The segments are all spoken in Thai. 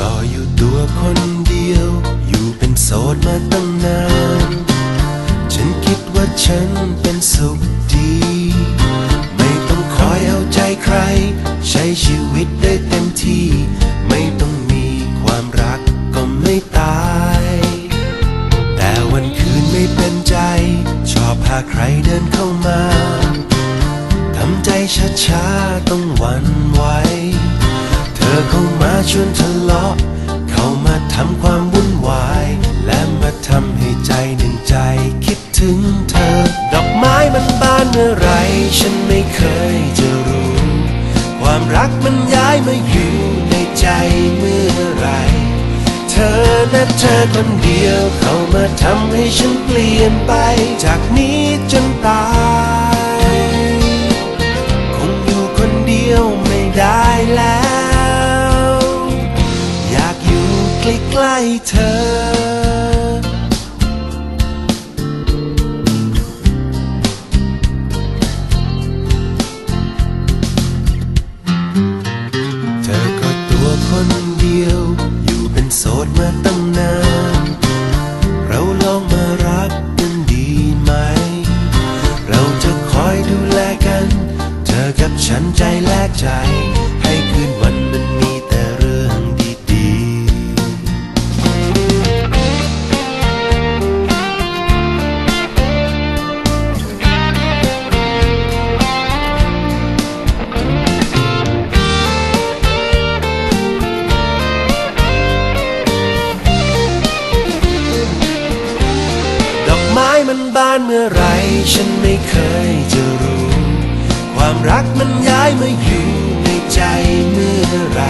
ก็อยู่ตัวคนเดียว อยู่เป็นโสดมาตั้งนาน ฉันคิดว่าฉันเป็นสุขดี ไม่ต้องคอยเอาใจใคร ใช้ชีวิตได้เต็มที่ ไม่ต้องมีความรักก็ไม่ตาย แต่วันคืนไม่เป็นใจ ชอบพาใครเดินเข้ามาทำใจช้าๆต้องหวั่นไหวเธอคง ชวนทะเลาะ เข้ามาทำความวุ่นวาย และมาทำให้ใจหนึ่งใจคิดถึงเธอ ดอกไม้มันบานเมื่อไรฉันไม่เคยจะรู้ ความรักมันย้ายมาอยู่ในใจเมื่อไร เธอนะเธอคนเดียว เข้ามาทำให้ฉันเปลี่ยนไป จากนี้จนตาย เธอ เธอก็ตัวคนเดียว อยู่เป็นโสดมาตั้งนาน เราลองมารักกันดีไหม เราจะคอยดูแลกัน เธอกับฉันใจแลกใจ บานเมื่อไรฉันไม่เคยจะรู้ ความรักมันย้ายมาอยู่ในใจเมื่อไร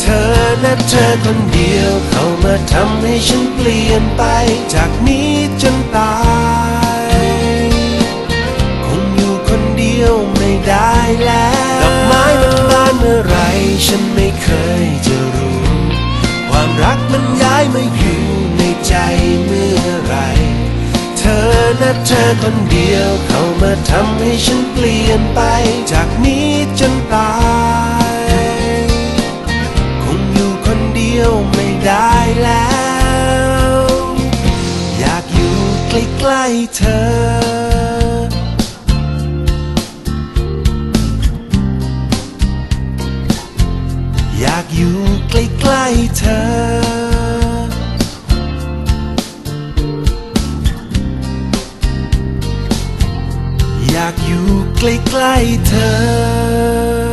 เธอนะเธอคนเดียวเข้ามาทำให้ฉันเปลี่ยนไปจากนี้จนตายคงอยู่คนเดียวไม่ได้แล้วดอกไม้มันบานเมื่อไรฉันไม่เคยจะรู้ ความรักมันย้ายมาอยู่ เธอคนเดียว เข้ามาทำให้ฉันเปลี่ยนไป จากนี้จนตาย คงอยู่คนเดียวไม่ได้แล้ว อยากอยู่ใกล้ๆเธออยากอยู่ใกล้ๆเธอ ใกล้ๆเธอ